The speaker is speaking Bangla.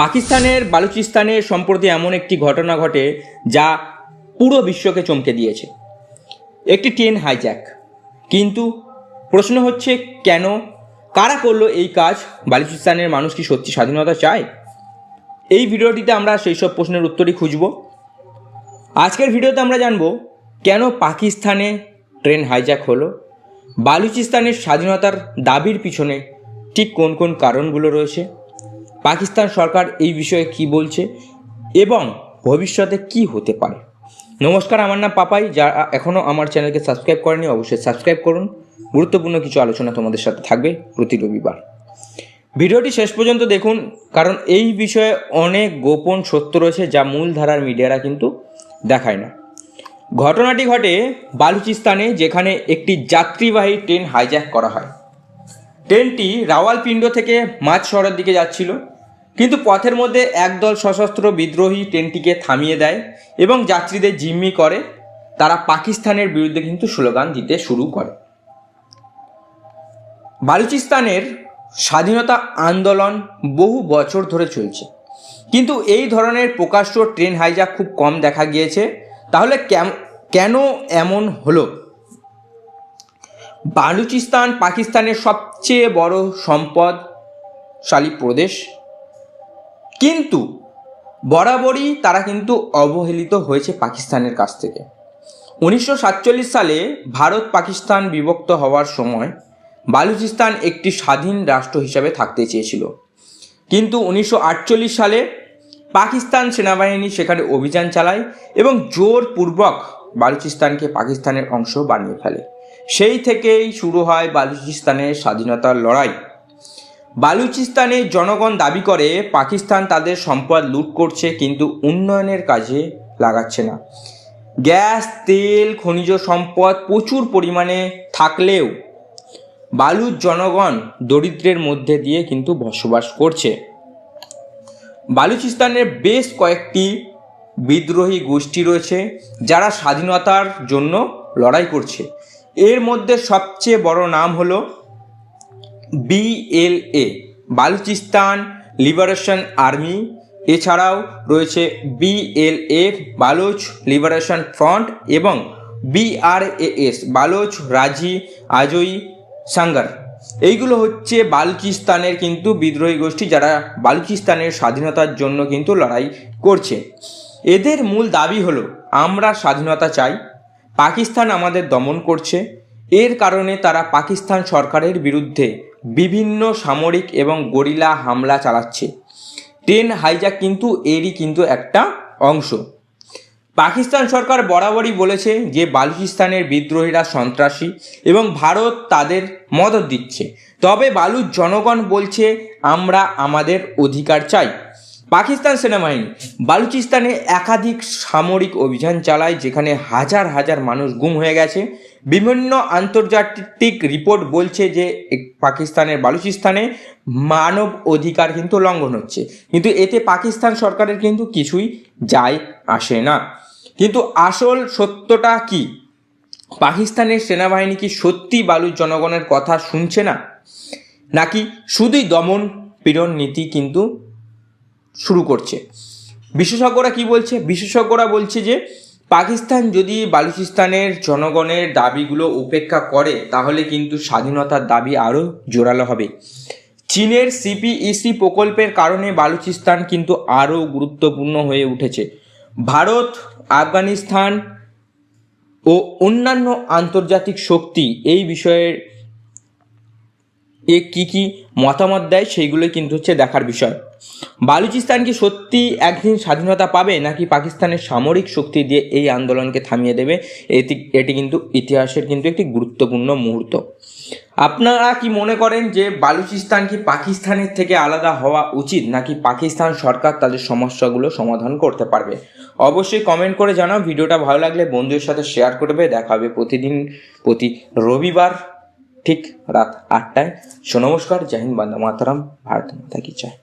পাকিস্তানের বালুচিস্তানে সম্প্রতি এমন একটি ঘটনা ঘটে যা পুরো বিশ্বকে চমকে দিয়েছে। একটি ট্রেন হাইজ্যাক কিন্তু প্রশ্ন হচ্ছে, কেন? কারা করল এই কাজ? বালুচিস্তানের মানুষ কি সত্যি স্বাধীনতা চায়? এই ভিডিওটিতে আমরা সেই সব প্রশ্নের উত্তরই খুঁজব। আজকের ভিডিওতে আমরা জানব, কেন পাকিস্তানে ট্রেন হাইজ্যাক হলো? বালুচিস্তানের স্বাধীনতার দাবির পিছনে ঠিক কোন কোন কারণগুলো রয়েছে? পাকিস্তান সরকার এই বিষয়ে কি বলছে এবং ভবিষ্যতে কি হতে পারে? নমস্কার, আমার নাম পাপাই। যারা এখনও আমার চ্যানেলকে সাবস্ক্রাইব করেনি, অবশ্যই সাবস্ক্রাইব করুন। গুরুত্বপূর্ণ কিছু আলোচনা তোমাদের সাথে থাকবে প্রতি রবিবার। ভিডিওটি শেষ পর্যন্ত দেখুন, কারণ এই বিষয়ে অনেক গোপন সত্য রয়েছে যা মূল ধারার মিডিয়ারা কিন্তু দেখায় না। ঘটনাটি ঘটে বালুচিস্তানে, যেখানে একটি যাত্রীবাহী ট্রেন হাইজ্যাক করা হয়। ট্রেনটি রাওয়ালপিণ্ড থেকে মাঝ শহরের দিকে যাচ্ছিল। কিন্তু পথের মধ্যে একদল সশস্ত্র বিদ্রোহী ট্রেনটিকে থামিয়ে দেয় এবং যাত্রীদের জিম্মি করে। তারা পাকিস্তানের বিরুদ্ধে কিন্তু স্লোগান দিতে শুরু করে। বালুচিস্তানের স্বাধীনতা আন্দোলন বহু বছর ধরে চলছে। কিন্তু এই ধরনের প্রকাশ্য ট্রেন হাইজাক খুব কম দেখা গিয়েছে। তাহলে কেন এমন হলো? বালুচিস্তান পাকিস্তানের সবচেয়ে বড় সম্পদশালী প্রদেশ কিন্তু বরাবরই তারা কিন্তু অবহেলিত হয়েছে পাকিস্তানের কাছ থেকে। উনিশশো সাতচল্লিশ সালে ভারত পাকিস্তান বিভক্ত হওয়ার সময় বালুচিস্তান একটি স্বাধীন রাষ্ট্র হিসাবে থাকতে চেয়েছিল। কিন্তু উনিশশো আটচল্লিশ সালে পাকিস্তান সেনাবাহিনী সেখানে অভিযান চালায় এবং জোরপূর্বক বালুচিস্তানকে পাকিস্তানের অংশ বানিয়ে ফেলে। সেই থেকেই শুরু হয় বালুচিস্তানের স্বাধীনতার লড়াই। বালুচিস্তানে জনগণ দাবি করে, পাকিস্তান তাদের সম্পদ লুট করছে কিন্তু উন্নয়নের কাজে লাগাচ্ছে না। গ্যাস, তেল, খনিজ সম্পদ প্রচুর পরিমাণে থাকলেও বালুর জনগণ দরিদ্রের মধ্যে দিয়ে কিন্তু বসবাস করছে। বালুচিস্তানের বেশ কয়েকটি বিদ্রোহী গোষ্ঠী রয়েছে যারা স্বাধীনতার জন্য লড়াই করছে। এর মধ্যে সবচেয়ে বড় নাম হলো বিএলএ, বালুচিস্তান লিবারেশন আর্মি। এছাড়াও রয়েছে বিএলএফ, বালুচ লিবারেশন ফ্রন্ট এবং বিআরএএস, বালুচ রাজি আজই সাঙ্গার। এইগুলো হচ্ছে বালুচিস্তানের কিন্তু বিদ্রোহী গোষ্ঠী যারা বালুচিস্তানের স্বাধীনতার জন্য কিন্তু লড়াই করছে। এদের মূল দাবি হলো, আমরা স্বাধীনতা চাই, পাকিস্তান আমাদের দমন করছে। এর কারণে তারা পাকিস্তান সরকারের বিরুদ্ধে বিভিন্ন সামরিক এবং গরিলা হামলা চালাচ্ছে। ট্রেন হাইজাক কিন্তু এরই কিন্তু একটা অংশ। পাকিস্তান সরকার বরাবরই বলেছে যে, বালুচিস্তানের বিদ্রোহীরা সন্ত্রাসী এবং ভারত তাদের মদত দিচ্ছে। তবে বালুর জনগণ বলছে, আমরা আমাদের অধিকার চাই। পাকিস্তান সেনাবাহিনী। বালুচিস্তানে একাধিক সামরিক অভিযান চালায়, যেখানে হাজার হাজার মানুষ গুম হয়ে গেছে। বিভিন্ন আন্তর্জাতিক রিপোর্ট বলছে যে পাকিস্তানের বালুচিস্তানে মানব অধিকার কিন্তু লঙ্ঘন হচ্ছে। কিন্তু এতে পাকিস্তান সরকারের কিন্তু কিছুই যায় আসে না। কিন্তু আসল সত্যটা কি? পাকিস্তানের সেনাবাহিনী কি সত্যি বালুর জনগণের কথা শুনছে না? নাকি শুধুই দমন পীড়ন নীতি কিন্তু শুরু করছে। বিশেষজ্ঞরা কি বলছে? বিশেষজ্ঞরা বলছে যে, পাকিস্তান যদি বালুচিস্তানের জনগণের দাবিগুলো উপেক্ষা করে, তাহলে কিন্তু স্বাধীনতার দাবি আরও জোরালো হবে। চীনের সিপিইসি প্রকল্পের কারণে বালুচিস্তান কিন্তু আরও গুরুত্বপূর্ণ হয়ে উঠেছে। ভারত, আফগানিস্তান ও অন্যান্য আন্তর্জাতিক শক্তি এই বিষয়ে এ কি কি মতামত দেয় সেইগুলো কিন্তু হচ্ছে দেখার বিষয়। বালুচিস্তান কি সত্যি একদিন স্বাধীনতা পাবে নাকি পাকিস্তানের সামরিক শক্তি দিয়ে এই আন্দোলনকে থামিয়ে দেবে? এটি এটি কিন্তু ইতিহাসের কিন্তু একটি গুরুত্বপূর্ণ মুহূর্ত। আপনারা কি মনে করেন যে বালুচিস্তান কি পাকিস্তানের থেকে আলাদা হওয়া উচিত নাকি পাকিস্তান সরকার তাদের সমস্যাগুলো সমাধান করতে পারবে? অবশ্যই কমেন্ট করে জানাও। ভিডিওটা ভালো লাগলে বন্ধুদের সাথে শেয়ার করবে। দেখা হবে প্রতিদিন, প্রতি রবিবার। ঠিক রাত আটটায়। সো নমস্কার জাহিন বান্দা মাতারাম ভারত মাতা কি চায়